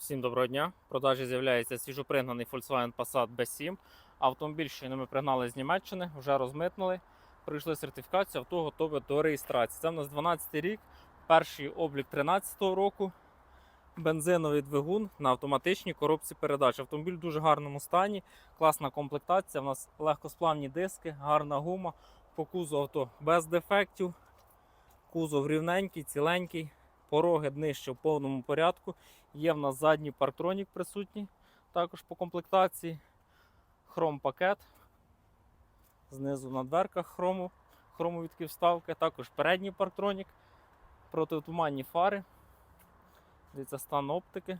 Всім доброго дня. В продажі з'являється свіжопригнаний Volkswagen Passat B7. Автомобіль, що ми пригнали з Німеччини, вже розмитнили. Пройшли сертифікацію, авто готове до реєстрації. Це в нас 12 рік, перший облік 13 року. Бензиновий двигун на автоматичній коробці передач. Автомобіль в дуже гарному стані, класна комплектація. У нас легкосплавні диски, гарна гума. По кузову авто без дефектів. Кузов рівненький, ціленький. Пороги днище в повному порядку. Є в нас задній парктронік присутній, також по комплектації. Хром пакет. Знизу на дверках хрому, хромовідки вставки, також передній парктронік, протитуманні фари. Дивіться, стан оптики.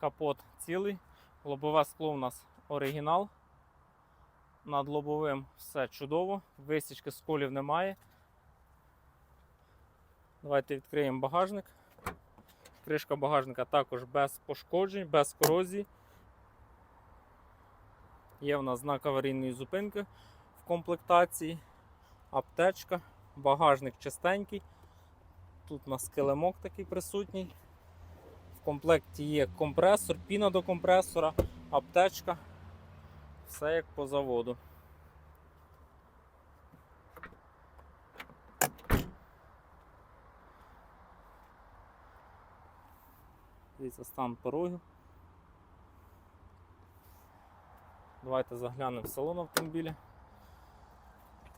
Капот цілий. Лобове скло у нас оригінал. Над лобовим все чудово, висічки сколів немає. Давайте відкриємо багажник. Кришка багажника також без пошкоджень, без корозії. Є в нас знак аварійної зупинки в комплектації, аптечка, багажник чистенький. Тут у нас килимок такий присутній. В комплекті є компресор, піна до компресора, аптечка. Все як по заводу. Дивіться стан порогів. Давайте заглянемо в салон автомобіля.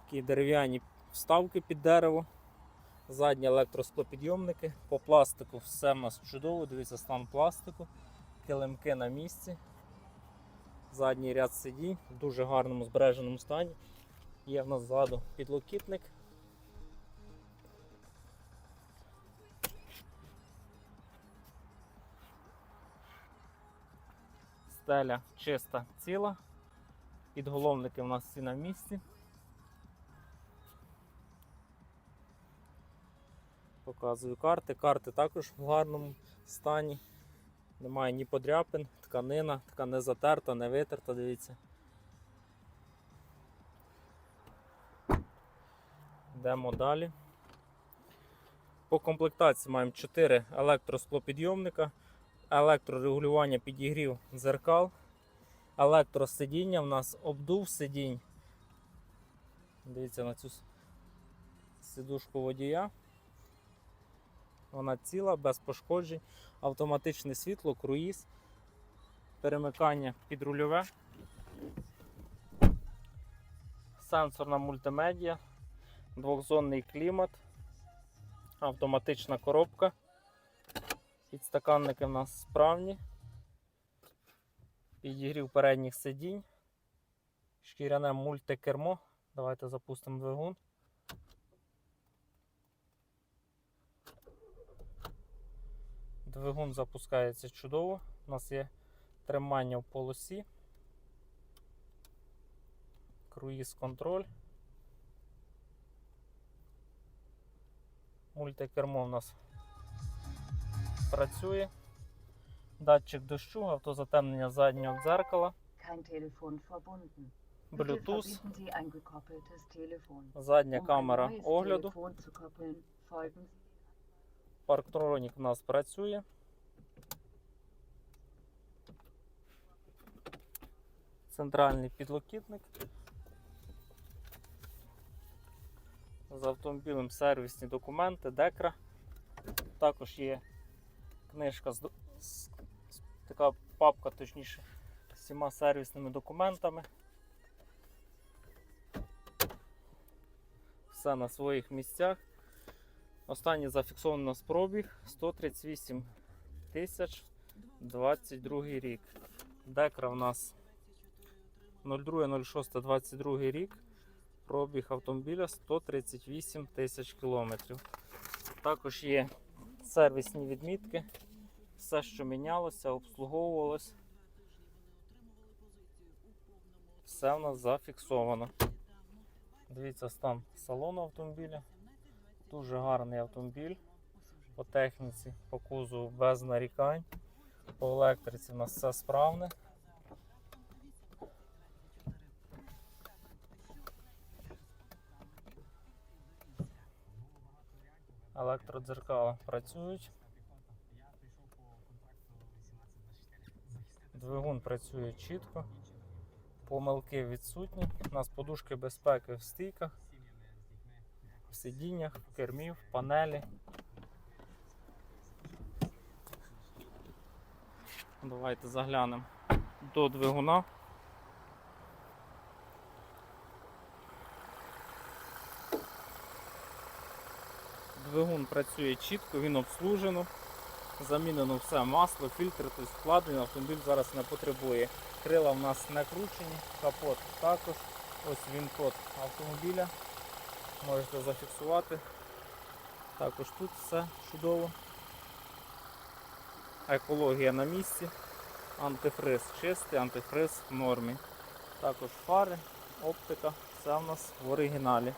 Такі дерев'яні вставки під дерево, задні електросклопідйомники, по пластику все в нас чудово, дивіться стан пластику, килимки на місці, задній ряд сидінь в дуже гарному збереженому стані. Є в нас ззаду підлокітник. Стеля чиста ціла. Підголовники у нас всі на місці. Показую карти. Карти також в гарному стані. Немає ні подряпин, тканина, така не затерта, не витерта, дивіться. Йдемо далі. По комплектації маємо 4 електросклопідйомника, електрорегулювання підігрів дзеркал, електросидіння, в нас обдув сидінь. Дивіться на цю сидушку водія. Вона ціла, без пошкоджень, автоматичне світло, круїз, перемикання підрульове, сенсорна мультимедіа, двохзонний клімат, автоматична коробка. Підстаканники в нас справні. Підігрів передніх сидінь. Шкіряне мультикермо. Давайте запустимо двигун. Двигун запускається чудово. У нас є тримання в полосі, круїз контроль. Мультикермо у нас працює. Датчик дощу, автозатемнення заднього дзеркала, Bluetooth, задня Um камера огляду. Парктронік у нас працює. Центральний підлокітник. З автомобілем сервісні документи, декра. Також є книжка з, з- така папка, точніше, з всіма сервісними документами. Все на своїх місцях. Останній зафіксований у нас пробіг 138 тисяч 22 рік. Декра в нас 02.06.22 рік. Пробіг автомобіля 138 тисяч кілометрів. Також є сервісні відмітки. Все, що мінялося, обслуговувалось. Все в нас зафіксовано. Дивіться стан салону автомобіля. Дуже гарний автомобіль. По техніці, по кузову без нарікань. По електриці в нас все справне. Електродзеркала працюють. Двигун працює чітко, помилки відсутні. У нас подушки безпеки в стійках, в сидіннях, в кермі, в панелі. Давайте заглянемо до двигуна. Двигун працює чітко, він обслужено. Замінено все масло, фільтри, тобто вкладені, автомобіль зараз не потребує. Крила в нас не кручені, капот також. Ось він код автомобіля. Можете зафіксувати. Також тут все чудово. Екологія на місці. Антифриз чистий, антифриз в нормі. Також фари, оптика, все в нас в оригіналі.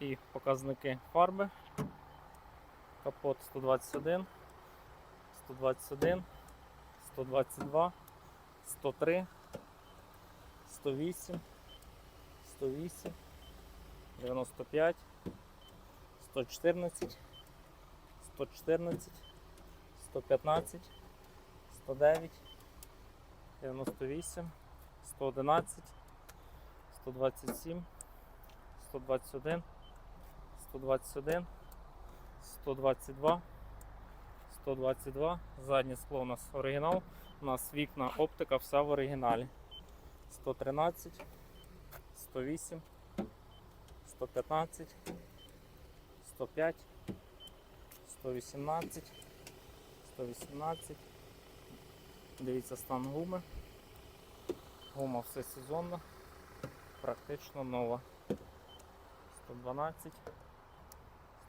І показники фарби. Капот 121, 121, 122, 103, 108, 108, 95, 114, 114, 115, 109, 98, 111, 127, 121, 121, 122, 122. Заднє скло у нас оригінал. У нас вікна оптика, вся в оригіналі. 113, 108, 115, 105, 118, 118. Дивіться стан гуми. Гума все сезонна, практично нова. 112,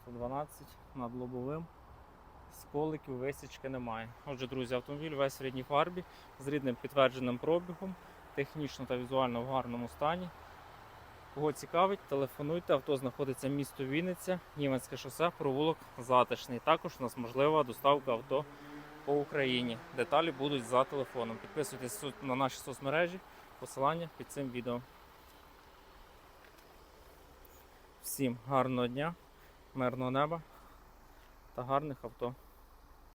112 над лобовим. Сколиків, висічки немає. Отже, друзі, автомобіль весь в рідній фарбі з рідним підтвердженим пробігом, технічно та візуально в гарному стані. Кого цікавить, телефонуйте. Авто знаходиться місто Вінниця, Німецьке шосе, провулок Затишний. Також у нас можлива доставка авто по Україні. Деталі будуть за телефоном. Підписуйтесь на наші соцмережі, посилання під цим відео. Всім гарного дня, мирного неба та гарних авто.